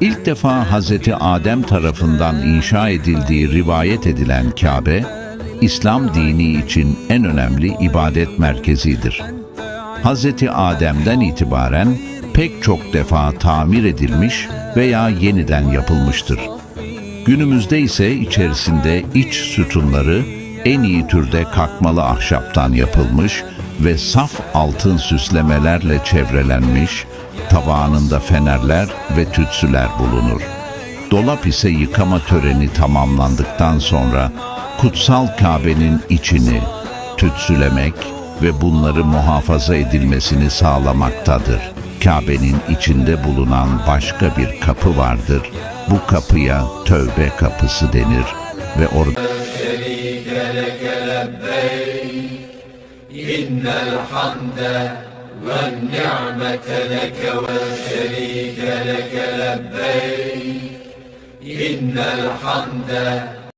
İlk defa Hazreti Adem tarafından inşa edildiği rivayet edilen Kabe, İslam dini için en önemli ibadet merkezidir. Hazreti Adem'den itibaren pek çok defa tamir edilmiş veya yeniden yapılmıştır. Günümüzde ise içerisinde iç sütunları en iyi türde kakmalı ahşaptan yapılmış ve saf altın süslemelerle çevrelenmiş, tavanında fenerler ve tütsüler bulunur. Dolap ise yıkama töreni tamamlandıktan sonra kutsal Kabe'nin içini tütsülemek ve bunları muhafaza edilmesini sağlamaktadır. Kabe'nin içinde bulunan başka bir kapı vardır. Bu kapıya tövbe kapısı denir ve orada والنعمة لك والشريك لك لبيك إن الحمد